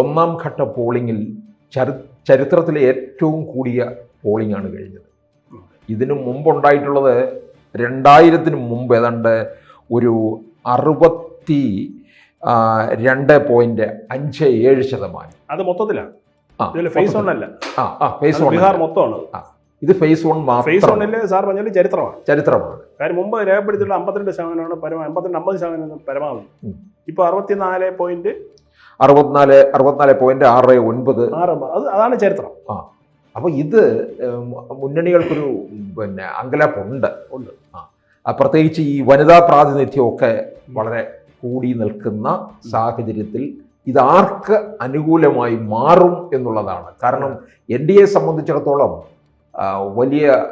ഒന്നാം ഘട്ട പോളിങ്ങിൽ ചരി ചരിത്രത്തിലെ ഏറ്റവും കൂടിയ പോളിംഗ് ആണ് കഴിഞ്ഞത്. ഇതിനു മുമ്പുണ്ടായിട്ടുള്ളത് രണ്ടായിരത്തിന് മുമ്പ് ഏതാണ്ട് ഒരു അറുപത്തി രണ്ട് പോയിന്റ് അഞ്ച് ഏഴ് ശതമാനം. അത് മൊത്തത്തിലാണ് ആ, ഇതിൽ ഫേസ് വൺ അല്ല. ആ ആ ഫേസ് അത് വൺ ബീഹാർ മൊത്തമാണ്. ഇത് ഫേസ് വൺ ഫേസ് വണ്ണിൽ സാർ പറഞ്ഞാൽ ചരിത്രമാണ്. ചരിത്രമാണ്. കാര്യം മുമ്പ് രേഖപ്പെടുത്തിയിട്ടുള്ള അമ്പത്തിരണ്ട് ശതമാനമാണ് പരമാവധി അമ്പത്തിരണ്ട് അമ്പത് ശതമാനം പരമാവധി. ഉം. ഇപ്പൊ അറുപത്തിനാല് പോയിന്റ് അറുപത്തിനാല് അറുപത്തിനാല് പോയിന്റ് ആറ് ഒൻപത്. ആറ് അത് അതാണ് ചരിത്രം. ആ. അപ്പോൾ ഇത് മുന്നണികൾക്കൊരു പിന്നെ അങ്കലാപ്പുണ്ട്. ഉണ്ട്. ആ. പ്രത്യേകിച്ച് ഈ വനിതാ പ്രാതിനിധ്യമൊക്കെ വളരെ കൂടി നിൽക്കുന്ന സാഹചര്യത്തിൽ ഇതാർക്ക് അനുകൂലമായി മാറും എന്നുള്ളതാണ്. കാരണം എൻ ഡി എ സംബന്ധിച്ചിടത്തോളം വലിയ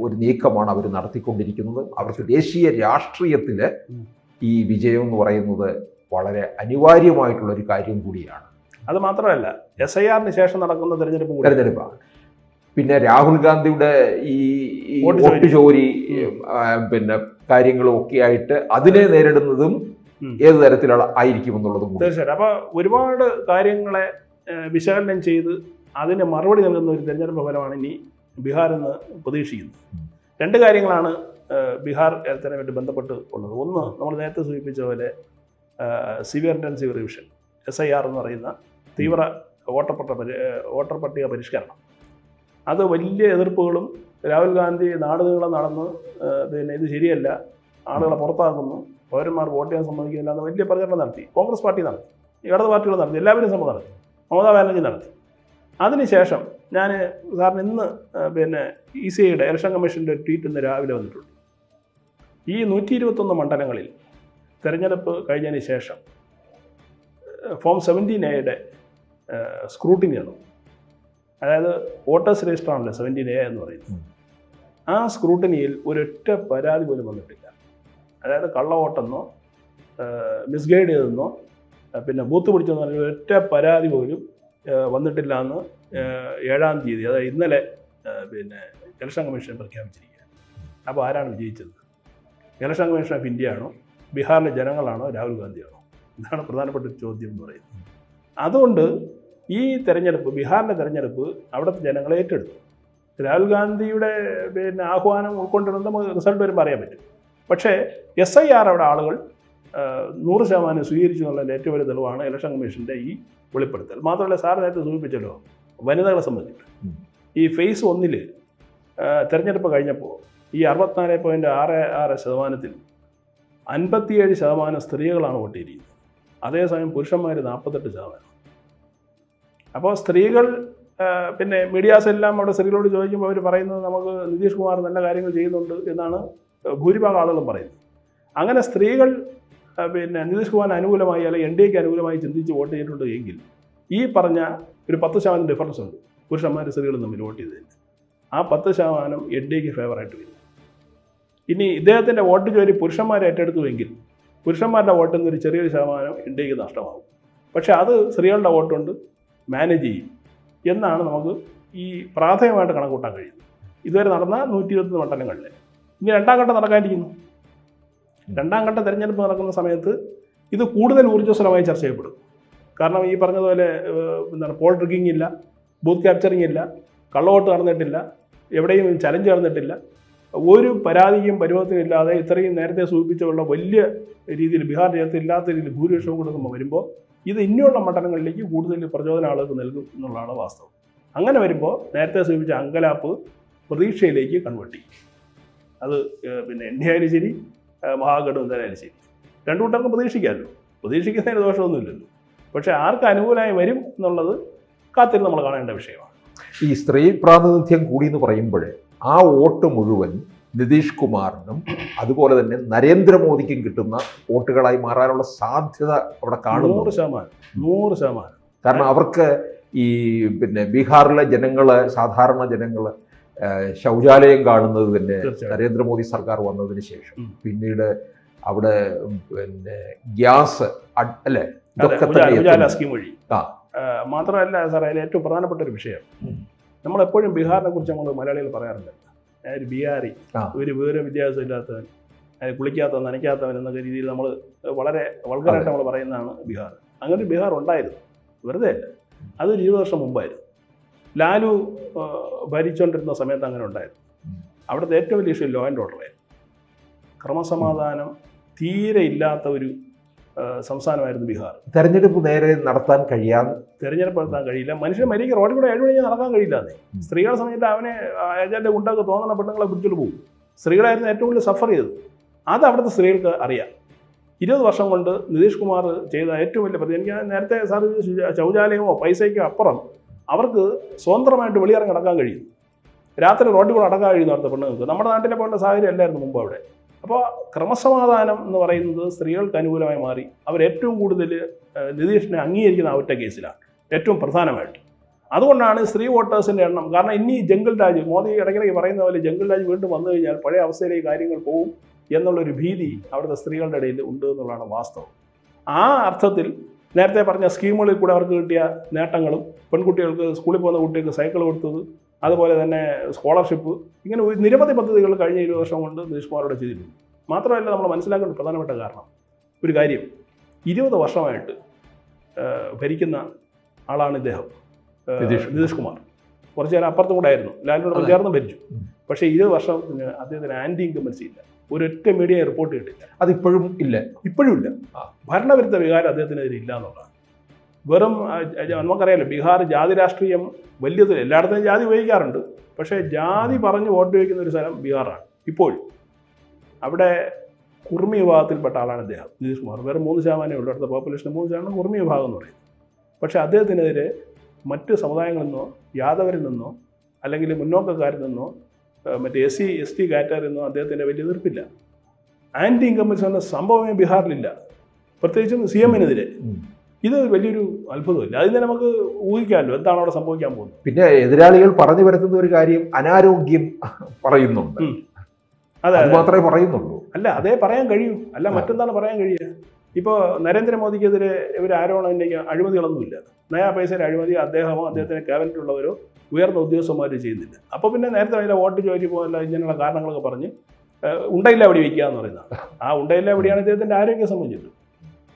ഒരു നീക്കമാണ് അവർ നടത്തിക്കൊണ്ടിരിക്കുന്നത്. അവർക്ക് ദേശീയ രാഷ്ട്രീയത്തിൽ ഈ വിജയം എന്ന് പറയുന്നത് വളരെ അനിവാര്യമായിട്ടുള്ള ഒരു കാര്യം കൂടിയാണ്. അത് മാത്രമല്ല എസ് ഐ ആറിന് ശേഷം നടക്കുന്ന തെരഞ്ഞെടുപ്പ് തെരഞ്ഞെടുപ്പാണ് പിന്നെ രാഹുൽ ഗാന്ധിയുടെ ഈ വോട്ട് ചോരി. പിന്നെ കാര്യങ്ങളും ഒക്കെ ആയിട്ട് അതിനെ നേരിടുന്നതും. ഏത് തരത്തിലുള്ള ആയിരിക്കും എന്നുള്ളതും തീർച്ചയായിട്ടും അപ്പൊ ഒരുപാട് കാര്യങ്ങളെ വിശകലനം ചെയ്ത് അതിന് മറുപടി നൽകുന്ന ഒരു തെരഞ്ഞെടുപ്പ് ഫലമാണ് ഇനി ബീഹാറിൽ നിന്ന് പ്രതീക്ഷിക്കുന്നത് രണ്ട് കാര്യങ്ങളാണ് ബീഹാർ ഇലക്ഷനുമായിട്ട് ബന്ധപ്പെട്ട് ഉള്ളത്. ഒന്ന് നമ്മൾ നേരത്തെ സൂചിപ്പിച്ച പോലെ severe intensive revision S I R എന്ന് പറയുന്ന തീവ്ര വോട്ടർപട്ട പരി വോട്ടർ പട്ടിക പരിഷ്കരണം. അത് വലിയ എതിർപ്പുകളും രാഹുൽ ഗാന്ധി നാടുകളെ നടന്ന് പിന്നെ ഇത് ശരിയല്ല ആളുകളെ പുറത്താക്കുന്നു പൗരന്മാർ വോട്ട് ചെയ്യാൻ സമ്മതിക്കുന്നില്ല എന്ന് വലിയ പ്രചരണം നടത്തി കോൺഗ്രസ് പാർട്ടി നടത്തി ഇടത് പാർട്ടികൾ നടത്തി എല്ലാവരും സമ്മതം നടത്തി മമതാ ബാനർജി നടത്തി. അതിനുശേഷം ഞാൻ സാറിന് ഇന്ന് പിന്നെ ഇ സി ഐയുടെ ഇലക്ഷൻ കമ്മീഷന്റെ ട്വീറ്റ് ഇന്ന് രാവിലെ വന്നിട്ടുണ്ട്. ഈ നൂറ്റി ഇരുപത്തൊന്ന് മണ്ഡലങ്ങളിൽ തെരഞ്ഞെടുപ്പ് കഴിഞ്ഞതിന് ശേഷം ഫോം സെവന്റീൻ എയുടെ സ്ക്രൂട്ടിനിയാണ് അതായത് വോട്ടേഴ്സ് രജിസ്റ്റർ ആണല്ലോ സെവന്റീൻ എ എന്ന് പറയുന്നത്. ആ സ്ക്രൂട്ടിനിയിൽ ഒരൊറ്റ പരാതി പോലും വന്നിട്ടില്ല. അതായത് കള്ള വോട്ടെന്നോ മിസ്ഗൈഡ് ചെയ്തെന്നോ പിന്നെ ബൂത്ത് പിടിച്ചെന്ന് പറഞ്ഞ ഒരൊറ്റ പരാതി പോലും വന്നിട്ടില്ല എന്ന് ഏഴാം തീയതി അതായത് ഇന്നലെ പിന്നെ ഇലക്ഷൻ കമ്മീഷൻ പ്രഖ്യാപിച്ചിരിക്കുകയാണ്. അപ്പോൾ ആരാണ് വിജയിച്ചത്? ഇലക്ഷൻ കമ്മീഷൻ ഓഫ് ഇന്ത്യ ആണോ? ബീഹാറിലെ ജനങ്ങളാണോ രാഹുൽ ഗാന്ധിയാണോ? ഇതാണ് പ്രധാനപ്പെട്ട ചോദ്യം എന്ന് പറയുന്നത്. അതുകൊണ്ട് ഈ തെരഞ്ഞെടുപ്പ് ബീഹാറിന്റെ തെരഞ്ഞെടുപ്പ് അവിടുത്തെ ജനങ്ങളെ ഏറ്റെടുത്തു. രാഹുൽ ഗാന്ധിയുടെ പിന്നെ ആഹ്വാനം ഉൾക്കൊണ്ടിരുന്ന നമുക്ക് റിസൾട്ട് വരുമ്പോൾ അറിയാൻ പറ്റും. പക്ഷേ എസ് ഐ ആർ അവിടെ ആളുകൾ നൂറ് ശതമാനം സ്വീകരിച്ചു എന്നുള്ളതിന്റെ ഏറ്റവും വലിയ തെളിവാണ് ഇലക്ഷൻ കമ്മീഷന്റെ ഈ വെളിപ്പെടുത്തൽ. മാത്രമല്ല സാർ നേരത്തെ സൂചിപ്പിച്ചല്ലോ വനിതകളെ സംബന്ധിച്ചിട്ട്. ഈ ഫേസ് ഒന്നിൽ തെരഞ്ഞെടുപ്പ് കഴിഞ്ഞപ്പോൾ ഈ അറുപത്തിനാല് പോയിന്റ് ആറ് ആറ് ശതമാനത്തിൽ അൻപത്തിയേഴ് ശതമാനം സ്ത്രീകളാണ് വോട്ട് ചെയ്തിരിക്കുന്നത്. അതേസമയം പുരുഷന്മാർ നാൽപ്പത്തെട്ട് ശതമാനം. അപ്പോൾ സ്ത്രീകൾ പിന്നെ മീഡിയാസ് എല്ലാം അവിടെ സ്ത്രീകളോട് ചോദിക്കുമ്പോൾ അവർ പറയുന്നത് നമുക്ക് നിതീഷ് കുമാർ നല്ല കാര്യങ്ങൾ ചെയ്യുന്നുണ്ട് എന്നാണ് ഭൂരിഭാഗം ആളുകളും പറയുന്നത്. അങ്ങനെ സ്ത്രീകൾ പിന്നെ നിതീഷ് കുമാറിന് അനുകൂലമായി അല്ലെങ്കിൽ എൻ ഡി എക്ക് അനുകൂലമായി ചിന്തിച്ച് വോട്ട് ചെയ്തിട്ടുണ്ട് എങ്കിൽ ഈ പറഞ്ഞ ഒരു പത്ത് ശതമാനം ഡിഫറൻസ് ഉണ്ട്. പുരുഷന്മാരും സ്ത്രീകളും തമ്മിൽ വോട്ട് ചെയ്തതിന്. ആ പത്ത് ശതമാനം എൻ ഡി എക്ക് ഫേവറായിട്ട് വരും. ഇനി ഇദ്ദേഹത്തിന്റെ വോട്ട് ജോലി പുരുഷന്മാർ ഏറ്റെടുത്തുവെങ്കിൽ പുരുഷന്മാരുടെ വോട്ടിൽ നിന്ന് ഒരു ചെറിയൊരു ശതമാനം ഇന്ത്യയ്ക്ക് നഷ്ടമാകും. പക്ഷേ അത് സ്ത്രീകളുടെ വോട്ടുണ്ട് മാനേജ് ചെയ്യും എന്നാണ് നമുക്ക് ഈ പ്രാഥമികമായിട്ട് കണക്കൂട്ടാൻ കഴിയുന്നത്. ഇതുവരെ നടന്ന നൂറ്റി ഇരുപത്തി മണ്ഡലങ്ങളിൽ ഇനി രണ്ടാം ഘട്ടം നടക്കാനിരിക്കുന്നു. രണ്ടാം ഘട്ട തിരഞ്ഞെടുപ്പ് നടക്കുന്ന സമയത്ത് ഇത് കൂടുതൽ ഊർജസ്വലമായി ചർച്ച ചെയ്യപ്പെടും. കാരണം ഈ പറഞ്ഞതുപോലെ എന്താണ് പോൾ ട്രിക്കിംഗ് ഇല്ല ബൂത്ത് ക്യാപ്ചറിങ് ഇല്ല കള്ളവോട്ട് നടന്നിട്ടില്ല എവിടെയും ചലഞ്ച് നടന്നിട്ടില്ല. ഒരു പരാതിയും പരിവർത്തനമില്ലാതെ ഇത്രയും നേരത്തെ സൂചിപ്പിച്ചുള്ള വലിയ രീതിയിൽ ബീഹാർ രാജ്യത്ത് ഇല്ലാത്ത രീതിയിൽ ഭൂരിപക്ഷവും കൂടെ നമ്മൾ വരുമ്പോൾ ഇത് ഇനിയുള്ള മണ്ഡലങ്ങളിലേക്ക് കൂടുതൽ പ്രചോദനം ആളുകൾക്ക് നൽകും എന്നുള്ളതാണ് വാസ്തവം. അങ്ങനെ വരുമ്പോൾ നേരത്തെ സൂചിപ്പിച്ച അങ്കലാപ്പ് പ്രതീക്ഷയിലേക്ക് കൺവേർട്ട് ചെയ്യും. അത് പിന്നെ എൻ ഡി ആയാലും ശരി ആയാലും ശരി. രണ്ടു കൂട്ടർക്കും പ്രതീക്ഷിക്കാമല്ലോ. പ്രതീക്ഷിക്കുന്നതിന് ദോഷമൊന്നുമില്ലല്ലോ. പക്ഷേ ആർക്ക് അനുകൂലമായി വരും എന്നുള്ളത് കാത്തിരുന്ന് നമ്മൾ കാണേണ്ട വിഷയമാണ്. ഈ സ്ത്രീ പ്രാതിനിധ്യം കൂടി എന്ന് പറയുമ്പോൾ ആ വോട്ട് മുഴുവൻ നിതീഷ് കുമാറിനും അതുപോലെ തന്നെ നരേന്ദ്രമോദിക്കും കിട്ടുന്ന വോട്ടുകളായി മാറാനുള്ള സാധ്യത അവിടെ കാണുന്നു നൂറ് ശതമാനം. നൂറ് ശതമാനം. കാരണം അവർക്ക് ഈ പിന്നെ ബീഹാറിലെ ജനങ്ങൾ സാധാരണ ജനങ്ങൾ ആ, ശൗചാലയം കാണുന്നത് തന്നെ നരേന്ദ്രമോദി സർക്കാർ വന്നതിന് ശേഷം. പിന്നീട് അവിടെ പിന്നെ ഗ്യാസ് അല്ലേ? ഇതൊക്കെ തന്നെ ആ. മാത്രമല്ല സാറേ അതിൽ ഏറ്റവും പ്രധാനപ്പെട്ട ഒരു വിഷയം. നമ്മളെപ്പോഴും ബീഹാറിനെ കുറിച്ച് നമ്മൾ മലയാളികൾ പറയാറുണ്ട്. ഒരു ബിഹാരി ഒരു വിവരം വിദ്യാഭ്യാസം ഇല്ലാത്തവൻ കുളിക്കാത്തവൻ നനയ്ക്കാത്തവൻ എന്നൊക്കെ രീതിയിൽ നമ്മൾ വളരെ വൾഗറായിട്ട് നമ്മൾ പറയുന്നതാണ് ബീഹാർ. അങ്ങനെ ബീഹാർ ഉണ്ടായിരുന്നു. വെറുതെ അല്ല. അതൊരു ഇരുപത് വർഷം മുമ്പായിരുന്നു. ലാലു ഭരിച്ചുകൊണ്ടിരുന്ന സമയത്ത് അങ്ങനെ ഉണ്ടായിരുന്നു. അവിടുത്തെ ഏറ്റവും വലിയ ഇഷ്യൂ ലോ ആൻഡ് ഓർഡറായിരുന്നു ക്രമസമാധാനം തീരെ ഇല്ലാത്ത ഒരു സംസ്ഥാനമായിരുന്നു ബീഹാർ. തെരഞ്ഞെടുപ്പ് നേരെ നടത്താൻ കഴിയാൻ തെരഞ്ഞെടുപ്പ് നടത്താൻ കഴിയില്ല. മനുഷ്യൻ മരിക്കും റോഡിൽ കൂടെ ഏഴ് മണിക്ക് നടക്കാൻ കഴിയില്ല സ്ത്രീകളെ സമയത്ത് അവനെ ഏജന്റെ ഉണ്ടാക്കി തോന്നുന്ന പെണ്ണുങ്ങളെ പിടിച്ചിട്ട് പോകും. സ്ത്രീകളായിരുന്നു ഏറ്റവും കൂടുതൽ സഫർ ചെയ്തത്. അത് അവിടുത്തെ സ്ത്രീകൾക്ക് അറിയാം. ഇരുപത് വർഷം കൊണ്ട് നിതീഷ് കുമാർ ചെയ്ത ഏറ്റവും വലിയ പദ്ധതി എനിക്ക് നേരത്തെ സാർ ശൗചാലയമോ പൈസയ്ക്കോ അപ്പുറം അവർക്ക് സ്വതന്ത്രമായിട്ട് വെളിയിറങ്ങി നടക്കാൻ കഴിയും. രാത്രി റോഡിൽ കൂടെ നടക്കാൻ കഴിയുന്നു അവിടുത്തെ പെണ്ണുങ്ങൾക്ക്. നമ്മുടെ നാട്ടിലെ പോലുള്ള സാഹചര്യം അല്ലായിരുന്നു മുമ്പ് അവിടെ. അപ്പോൾ ക്രമസമാധാനം എന്ന് പറയുന്നത് സ്ത്രീകൾക്ക് അനുകൂലമായി മാറി. അവർ ഏറ്റവും കൂടുതൽ നിതീഷിനെ അംഗീകരിക്കുന്ന ആ ഒറ്റ കേസിലാണ്. ഏറ്റവും പ്രധാനമായിട്ട്. അതുകൊണ്ടാണ് സ്ത്രീ വോട്ടേഴ്സിന്റെ എണ്ണം കാരണം ഇനി ജംഗിൾ രാജ് മോദി ഇടയ്ക്കിടയ്ക്ക് പറയുന്ന പോലെ ജംഗിൾ രാജ് വീണ്ടും വന്നു കഴിഞ്ഞാൽ പഴയ അവസ്ഥയിലേക്ക് കാര്യങ്ങൾ പോകും എന്നുള്ളൊരു ഭീതി അവിടുത്തെ സ്ത്രീകളുടെ ഇടയിൽ ഉണ്ട് എന്നുള്ളതാണ് വാസ്തവം. ആ അർത്ഥത്തിൽ നേരത്തെ പറഞ്ഞ സ്കീമുകളിൽ കൂടെ അവർക്ക് കിട്ടിയ നേട്ടങ്ങളും പെൺകുട്ടികൾക്ക് സ്കൂളിൽ പോകുന്ന കുട്ടികൾക്ക് സൈക്കിൾ കൊടുത്തത് അതുപോലെ തന്നെ സ്കോളർഷിപ്പ് ഇങ്ങനെ ഒരു നിരവധി പദ്ധതികൾ കഴിഞ്ഞ ഇരുപത് വർഷം കൊണ്ട് നിതീഷ് കുമാറോട് ചെയ്തിട്ടുണ്ട്. മാത്രമല്ല നമ്മൾ മനസ്സിലാക്കേണ്ട പ്രധാനപ്പെട്ട കാരണം ഒരു കാര്യം ഇരുപത് വർഷമായിട്ട് ഭരിക്കുന്ന ആളാണ് ഇദ്ദേഹം നിതീഷ് കുമാർ. കുറച്ച് നേരം അപ്പുറത്തും കൂടെ ആയിരുന്നു. ലാലിനോട് പ്രചാരണം ചേർന്ന് ഭരിച്ചു. പക്ഷേ ഇരുപത് വർഷം അദ്ദേഹത്തിന് ആന്റി ഇൻകമ്പൻസി ഇല്ല. ഒരൊറ്റ മീഡിയ റിപ്പോർട്ട് കിട്ടില്ല അതിപ്പോഴും ഇല്ല. ഇപ്പോഴും ഇല്ല. ഭരണവിരുദ്ധ വികാരം അദ്ദേഹത്തിനെതിരെ ഇല്ല എന്നുള്ളതാണ്. വെറും നമുക്കറിയാലോ ബീഹാർ ജാതി രാഷ്ട്രീയം വലിയത് എല്ലായിടത്തും ജാതി ഉപയോഗിക്കാറുണ്ട്. പക്ഷേ ജാതി പറഞ്ഞ് വോട്ട് ചോദിക്കുന്ന ഒരു സ്ഥലം ബീഹാറാണ്. ഇപ്പോഴും അവിടെ കുർമി വിഭാഗത്തിൽപ്പെട്ട ആളാണ് അദ്ദേഹം നിതീഷ് കുമാർ. വെറും മൂന്ന് ശതമാനമേ ഉള്ളൂ. അടുത്ത പോപ്പുലേഷൻ മൂന്ന് ശതമാനം കുർമി വിഭാഗം എന്ന് പറയുന്നത് പക്ഷേ അദ്ദേഹത്തിനെതിരെ മറ്റ് സമുദായങ്ങളിൽ നിന്നോ യാദവരിൽ നിന്നോ അല്ലെങ്കിൽ മുന്നോക്കക്കാരിൽ നിന്നോ മറ്റ് എസ് സി എസ് ടി കാറ്റഗറിയിൽ നിന്നോ അദ്ദേഹത്തിന്റെ വലിയ എതിർപ്പില്ല. ആന്റി ഇൻകമ്പൻസി എന്ന സംഭവമേ ബീഹാറിലില്ല. പ്രത്യേകിച്ചും സി എമ്മിനെതിരെ ഇത് വലിയൊരു അത്ഭുതമില്ല. അതിനെ നമുക്ക് ഊഹിക്കാമല്ലോ എന്താണ് അവിടെ സംഭവിക്കാൻ പോകുന്നത്. പിന്നെ എതിരാളികൾ പറഞ്ഞു വരുത്തുന്ന ഒരു കാര്യം അനാരോഗ്യം പറയുന്നുണ്ട്. അതെ മാത്രമേ പറയുന്നുള്ളൂ. അല്ല അതേ പറയാൻ കഴിയൂ. അല്ല. മറ്റെന്താണ് പറയാൻ കഴിയുക? ഇപ്പോൾ നരേന്ദ്രമോദിക്കെതിരെ ഇവർ ആരോപണം ഉന്നയിക്കുക അഴിമതികളൊന്നുമില്ല. നയാ പൈസയുടെ അഴിമതി അദ്ദേഹമോ അദ്ദേഹത്തിന്റെ ക്യാബിനറ്റ് ഉള്ളവരോ ഉയർന്ന ഉദ്യോഗസ്ഥന്മാർ ചെയ്യുന്നില്ല. അപ്പോൾ പിന്നെ നേരത്തെ അതിന്റെ വോട്ട് ചോദിച്ചു പോകല്ല ഇങ്ങനെയുള്ള കാരണങ്ങളൊക്കെ പറഞ്ഞ് ഉണ്ടയില്ല അവിടെ വയ്ക്കുക എന്ന് പറയുന്നത് ആ ഉണ്ടയില്ല എവിടെയാണ് ഇദ്ദേഹത്തിന്റെ ആരോഗ്യം സംബന്ധിച്ചിട്ട്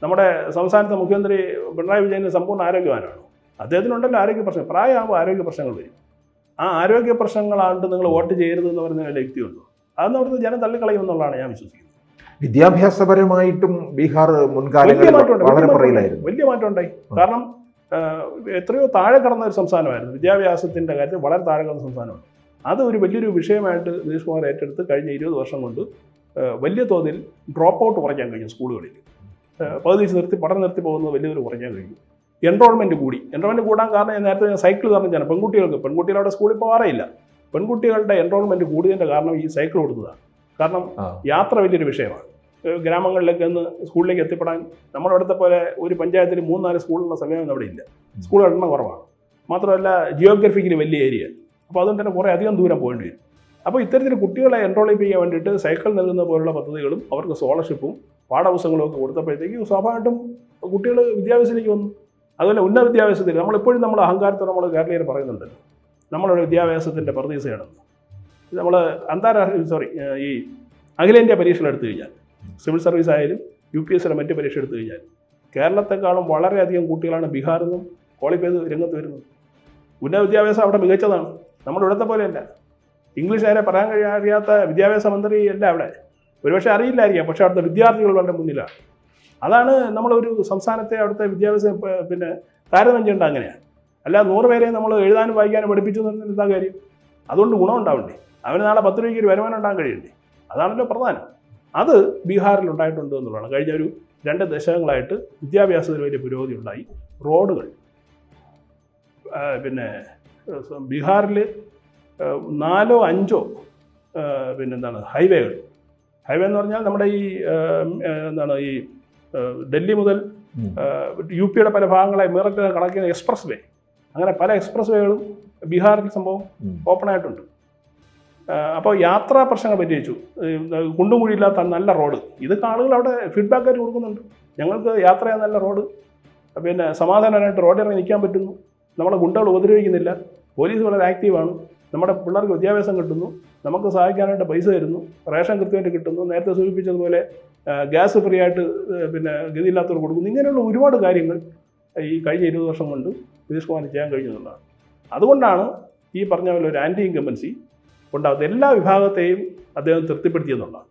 നമ്മുടെ സംസ്ഥാനത്തെ മുഖ്യമന്ത്രി പിണറായി വിജയന് സമ്പൂർണ ആരോഗ്യവാനാണ്? അദ്ദേഹത്തിനുണ്ടല്ലോ ആരോഗ്യ പ്രശ്നം പ്രായമാകുമ്പോൾ ആരോഗ്യ പ്രശ്നങ്ങൾ വരും. ആ ആരോഗ്യ പ്രശ്നങ്ങളാണ്ട് നിങ്ങൾ വോട്ട് ചെയ്യരുത് എന്ന് പറയുന്ന വ്യക്തിയുണ്ടോ? യുക്തിയുണ്ടോ അതൊന്നും അവിടുത്തെ ജനം തള്ളിക്കളയുമെന്നുള്ളതാണ് ഞാൻ വിശ്വസിക്കുന്നത്. വിദ്യാഭ്യാസപരമായിട്ടും ബീഹാർ മുൻകാലങ്ങളിൽ വളരെ വലിയ പുറയിലായിരുന്നു വലിയ മാറ്റം ഉണ്ടായി കാരണം എത്രയോ താഴെ കടന്ന ഒരു സംസ്ഥാനമായിരുന്നു. വിദ്യാഭ്യാസത്തിന്റെ കാര്യത്തിൽ വളരെ താഴെ കടന്ന സംസ്ഥാനമാണ്. അത് ഒരു വലിയൊരു വിഷയമായിട്ട് നിതീഷ് കുമാർ ഏറ്റെടുത്ത് കഴിഞ്ഞ ഇരുപത് വർഷം കൊണ്ട് വലിയ തോതിൽ ഡ്രോപ്പ് ഔട്ട് കുറയ്ക്കാൻ കഴിഞ്ഞു സ്കൂളുകളിൽ. പകുതി നിർത്തി പഠനം നിർത്തി പോകുന്നത് വലിയൊരു കുറയ്ക്കാൻ കഴിഞ്ഞു. എൻറോൾമെന്റ് കൂടി. എൻറോൾമെന്റ് കൂടാൻ കാരണം ഞാൻ നേരത്തെ ഞാൻ സൈക്കിൾ പറഞ്ഞാണ് പെൺകുട്ടികൾക്ക്. പെൺകുട്ടികൾ അവിടെ സ്കൂളിൽ പോകാറേയില്ല പെൺകുട്ടികളുടെ എൻറോൾമെന്റ് കൂടിയതിന്റെ കാരണം ഈ സൈക്കിൾ കൊടുത്തതാണ് കാരണം. യാത്ര വലിയൊരു വിഷയമാണ്. ഗ്രാമങ്ങളിലേക്ക് ഒന്ന് സ്കൂളിലേക്ക് എത്തിപ്പെടാൻ നമ്മുടെ പോലെ ഒരു പഞ്ചായത്തിൽ മൂന്നാൽ സ്കൂളുള്ള സമയം അവിടെ ഇല്ല. സ്കൂൾ എണ്ണം കുറവാണ്. മാത്രമല്ല ജിയോഗ്രഫിക്കലി വലിയ ഏരിയ അപ്പോൾ അതുകൊണ്ട് തന്നെ കുറേ അധികം ദൂരം പോകേണ്ടി വരും. അപ്പോൾ ഇത്തരത്തിൽ കുട്ടികളെ എൻറോൾ ചെയ്യാൻ വേണ്ടിയിട്ട് സൈക്കിൾ നൽകുന്ന പോലുള്ള പദ്ധതികളും അവർക്ക് സ്കോളർഷിപ്പും പാഠപുസ്തകങ്ങളും ഒക്കെ കൊടുത്തപ്പോഴത്തേക്ക് സ്വാഭാവികമായിട്ടും കുട്ടികൾ വിദ്യാഭ്യാസത്തിലേക്ക് വന്നു. അതുപോലെ ഉന്നത വിദ്യാഭ്യാസത്തിൽ നമ്മളെപ്പോഴും നമ്മൾ അഹങ്കാരത്തോടെ നമ്മൾ കേരളീയർ പറയുന്നുണ്ടല്ലോ. നമ്മളുടെ വിദ്യാഭ്യാസത്തിന്റെ പ്രതീക്ഷയാണെന്ന്. നമ്മൾ അന്താരാഷ്ട്ര സോറി ഈ അഖിലേന്ത്യാ പരീക്ഷകൾ എടുത്തു കഴിഞ്ഞാൽ സിവിൽ സർവീസ് ആയാലും യു പി എസ് മറ്റ് പരീക്ഷ എടുത്തു കഴിഞ്ഞാൽ കേരളത്തെക്കാളും വളരെയധികം കുട്ടികളാണ് ബീഹാറിൽ നിന്നും ക്വാളിഫൈ ചെയ്ത് രംഗത്ത് വരുന്നത്. ഉന്നത വിദ്യാഭ്യാസം അവിടെ മികച്ചതാണ്. നമ്മുടെ ഇവിടുത്തെ പോലെയല്ല. ഇംഗ്ലീഷ് ആരെ പറയാൻ കഴിയാത്ത വിദ്യാഭ്യാസ മന്ത്രി അല്ല അവിടെ. ഒരുപക്ഷെ അറിയില്ലായിരിക്കാം പക്ഷേ അവിടുത്തെ വിദ്യാർത്ഥികൾ വളരെ മുന്നിലാണ്. അതാണ് നമ്മളൊരു സംസ്ഥാനത്തെ അവിടുത്തെ വിദ്യാഭ്യാസം പിന്നെ താരതമ്യം ചെയ്യേണ്ട അങ്ങനെയാണ്. അല്ല നൂറ് പേരെ നമ്മൾ എഴുതാനും വായിക്കാനും പഠിപ്പിച്ചു എന്ന് പറഞ്ഞാൽ എന്താ കാര്യം? അതുകൊണ്ട് ഗുണം ഉണ്ടാവണ്ടേ? അവന് നാളെ പത്ത് രൂപയ്ക്ക് ഒരു വരുമാനം ഉണ്ടാകാൻ കഴിയണ്ടേ അതാണല്ലോ പ്രധാനം. അത് ബീഹാറിൽ ഉണ്ടായിട്ടുണ്ട് എന്നുള്ളതാണ്. കഴിഞ്ഞ ഒരു രണ്ട് ദശകങ്ങളായിട്ട് വിദ്യാഭ്യാസത്തിൽ വലിയ പുരോഗതി ഉണ്ടായി. റോഡുകൾ. പിന്നെ ബീഹാറിൽ നാലോ അഞ്ചോ പിന്നെന്താണ് ഹൈവേകൾ. ഹൈവേ എന്ന് പറഞ്ഞാൽ നമ്മുടെ ഈ എന്താണ് ഈ ഡൽഹി മുതൽ യു പിയുടെ പല ഭാഗങ്ങളായി മീററ്റ് കണക്കിന് എക്സ്പ്രസ് വേ അങ്ങനെ പല എക്സ്പ്രസ് വേകളും ബീഹാറിൽ സംഭവം. ഓപ്പൺ ആയിട്ടുണ്ട്. അപ്പോൾ യാത്രാ പ്രശ്നങ്ങൾ പരിഹരിച്ചു കുണ്ടും കുഴിയില്ലാത്ത നല്ല റോഡ്. ഇത് ആളുകൾ അവിടെ ഫീഡ്ബാക്ക് ആയിട്ട് കൊടുക്കുന്നുണ്ട്. ഞങ്ങൾക്ക് യാത്ര ചെയ്യാൻ നല്ല റോഡ്. പിന്നെ സമാധാനമായിട്ട് റോഡിൽ ഇറങ്ങി നിൽക്കാൻ പറ്റുന്നു. നമ്മളെ ഗുണ്ടകൾ ഉപദ്രവിക്കുന്നില്ല. പോലീസ് വളരെ ആക്റ്റീവാണ്. നമ്മുടെ പിള്ളേർക്ക് വിദ്യാഭ്യാസം കിട്ടുന്നു. നമുക്ക് സഹായിക്കാനായിട്ട് പൈസ തരുന്നു. റേഷൻ കൃത്യമായിട്ട് കിട്ടുന്നു. നേരത്തെ സൂചിപ്പിച്ചതുപോലെ ഗ്യാസ് ഫ്രീ ആയിട്ട് പിന്നെ ഗതിയില്ലാത്തവർ കൊടുക്കുന്നു. ഇങ്ങനെയുള്ള ഒരുപാട് കാര്യങ്ങൾ ഈ കഴിഞ്ഞ ഇരുപത് വർഷം കൊണ്ട് നിതീഷ് കുമാറിന് ചെയ്യാൻ കഴിഞ്ഞതെന്നുള്ളതാണ് അതുകൊണ്ടാണ് ഈ പറഞ്ഞ പോലെ ഒരു ആന്റി ഇൻകമ്പൻസി ഉണ്ടാകുന്നത് എല്ലാ വിഭാഗത്തെയും അദ്ദേഹം തൃപ്തിപ്പെടുത്തിയെന്നുള്ളതാണ്